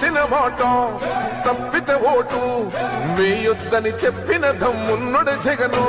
మాట తప్పితే ఓటు. వేయొద్దని చెప్పిన దమ్మున్నడు జగను.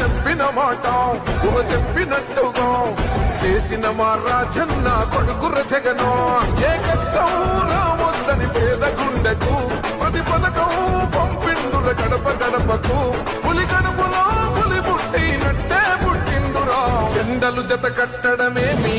చెప్పిన మాట ఊహ చెప్పినట్టుగా. చేసిన మా రాజన్న కొడుకుర జగను. ఏ కష్టం రావద్దని పేద గుండెకు ప్రతి పథకం పంపిండుల గడప గడపకు. పులి గడపలో పులి పుట్టినట్టే పుట్టిండురా. జెండలు జత కట్టడమే మీ